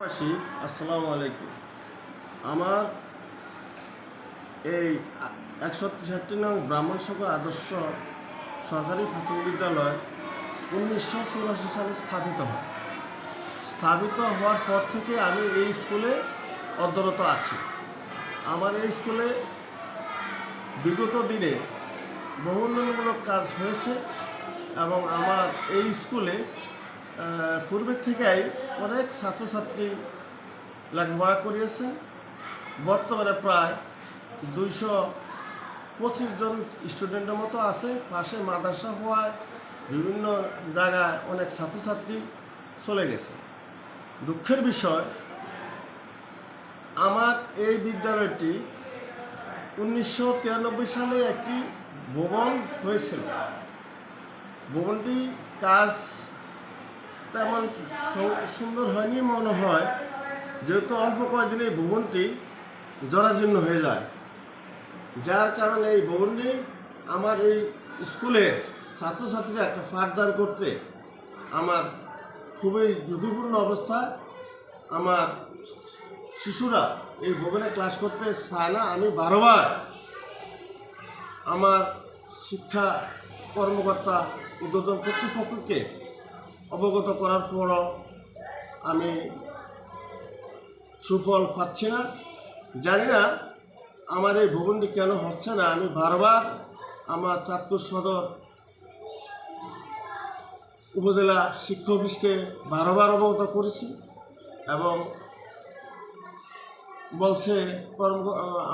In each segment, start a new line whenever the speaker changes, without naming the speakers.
পাশি আসসালামু আলাইকুম। আমার এই একশো তেষট্টি নং ব্রাহ্মণ সভা আদর্শ সরকারি প্রাথমিক বিদ্যালয় উনিশশো চুরাশি সালে স্থাপিত হয়। স্থাপিত হওয়ার পর থেকে আমি এই স্কুলে অধ্যরত আছি। আমার এই স্কুলে বিগত দিনে বহু উন্নয়নমূলক কাজ হয়েছে এবং আমার এই স্কুলে পূর্বের থেকেই অনেক ছাত্রছাত্রী লেখাপড়া করিয়েছে। বর্তমানে প্রায় দুইশো পঁচিশ জন স্টুডেন্টের মতো আছে। পাশে মাদ্রাসা হওয়ায় বিভিন্ন জায়গায় অনেক ছাত্রছাত্রী চলে গেছে। দুঃখের বিষয়, আমার এই বিদ্যালয়টি উনিশশো তিরানব্বই সালে একটি ভবন হয়েছিল। ভবনটি কাজ তেমন সুন্দর হয়নি মনে হয়। যেহেতু অল্প কয়েকদিনে এই ভবনটি জরাজীর্ণ হয়ে যায়। যার কারণে এই ভবনটি আমার এই স্কুলের ছাত্রছাত্রীরা পাঠদান করতে আমার খুবই ঝুঁকিপূর্ণ অবস্থা। আমার শিশুরা এই ভবনে ক্লাস করতে চায় না। আমি বারবার আমার শিক্ষা কর্মকর্তা উদ্বোধন কর্তৃপক্ষকে অবগত করার পরও আমি সুফল পাচ্ছি না। জানি না আমার এই ভবনটি কেন হচ্ছে না। আমি বারবার আমার চাঁদপুর সদর উপজেলা শিক্ষা অফিসকে বারবার অবগত করেছি এবং বলছে কর্ম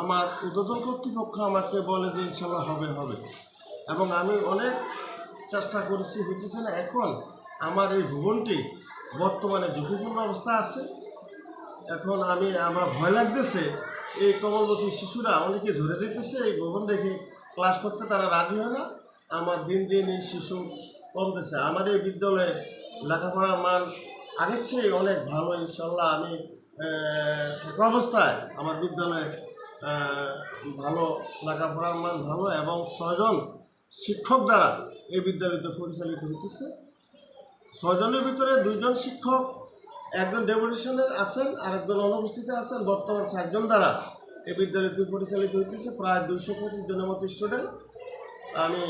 আমার উদ্বোধন কর্তৃপক্ষ আমাকে বলে যে ইনশাল্লাহ হবে হবে। এবং আমি অনেক চেষ্টা করেছি, হইতেছে না। এখন আমার এই ভুবনটি বর্তমানে ঝুঁকিপূর্ণ অবস্থা আছে। এখন আমি, আমার ভয় লাগতেছে, এই কমলবতী শিশুরা অনেকে ঝরে যেতেছে, এই ভবন দেখে ক্লাস করতে তারা রাজি হয় না। আমার দিন দিন এই শিশু কমতেছে। আমার এই বিদ্যালয়ে লেখাপড়ার মান আগের চেয়ে অনেক ভালো, ইনশাল্লাহ আমি থাকা অবস্থায় আমার বিদ্যালয়ে ভালো লেখাপড়ার মান ভালো এবং ছয়জন শিক্ষক দ্বারা এই বিদ্যালয়তে পরিচালিত হইতেছে। ছয়জনের ভিতরে দুইজন শিক্ষক, একজন ডেপুটেশনে আছেন আর একজন অনুপস্থিত আছেন, বর্তমান চারজন দ্বারা। এই বিদ্যালয়টি পরিচালিত হইতেছে, প্রায় দুইশো পঁচিশ জনের মতো স্টুডেন্ট আমি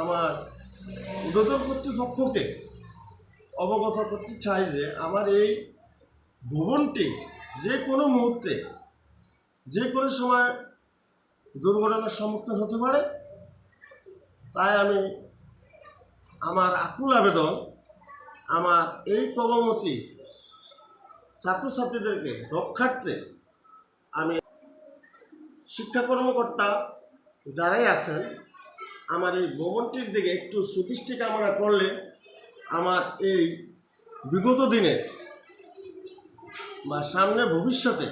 আমার উদ্বোধন কর্তৃপক্ষকে অবগত করতে চাই যে, আমার এই ভবনটি যে কোনো মুহূর্তে, যে কোনো সময় দুর্ঘটনার সম্মুখীন হতে পারে। তাই আমি আমার আকুল আবেদন আমার এই কবমতি ছাত্রছাত্রীদেরকে রক্ষার্থে আমি শিক্ষা কর্মকর্তা যারাই আছেন, আমার এই ভবনটির দিকে একটু সুদৃষ্টি কামনা করলে আমার এই বিগত দিনে বা সামনে ভবিষ্যতে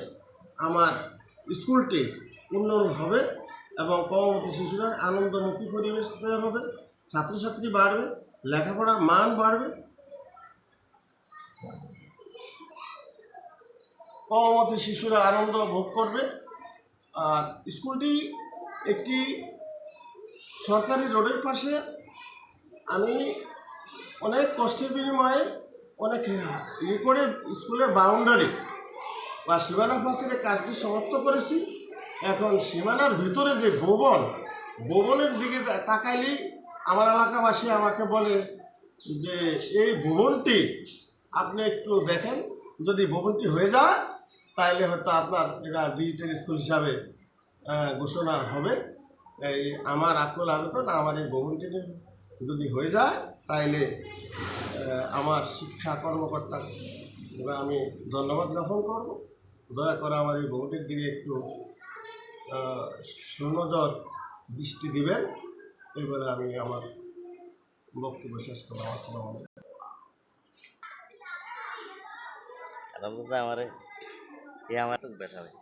আমার স্কুলটি উন্নয়ন হবে এবং কর্মবতী শিশুরা আনন্দমুখী পরিবেশ হবে, ছাত্রছাত্রী বাড়বে, লেখাপড়ার মান বাড়বে কর্মবতী শিশুরা আনন্দ ভোগ করবে। আর স্কুলটি একটি সরকারি রোডের পাশে। আমি অনেক কষ্টের বিনিময়ে অনেক ইয়ে করে স্কুলের বাউন্ডারি বা সীমানা প্রাচীরের কাজটি সমাপ্ত করেছি। এখন সীমানার ভিতরে যে ভবন, ভবনের দিকে তাকাইলেই আমার এলাকাবাসী আমাকে বলে যে, এই ভবনটি আপনি একটু দেখেন। যদি ভবনটি হয়ে যায় তাইলে হয়তো আপনার এটা ডিজিটাল স্কুল হিসাবে ঘোষণা হবে। এই আমার আকুল আবেদন, আমার এই ভবনটি যদি হয়ে যায়, তাইলে আমার শিক্ষা কর্মকর্তা, আমি ধন্যবাদ জ্ঞাপন করব। দয়া করে আমার এই ভবনটির দিকে একটু সুনজর দৃষ্টি দিবেন। এবারে আমি আমার বক্তব্য শেষ করলাম। আসসালামু আলাইকুম।
আমার এ আমার তো বেটা হয়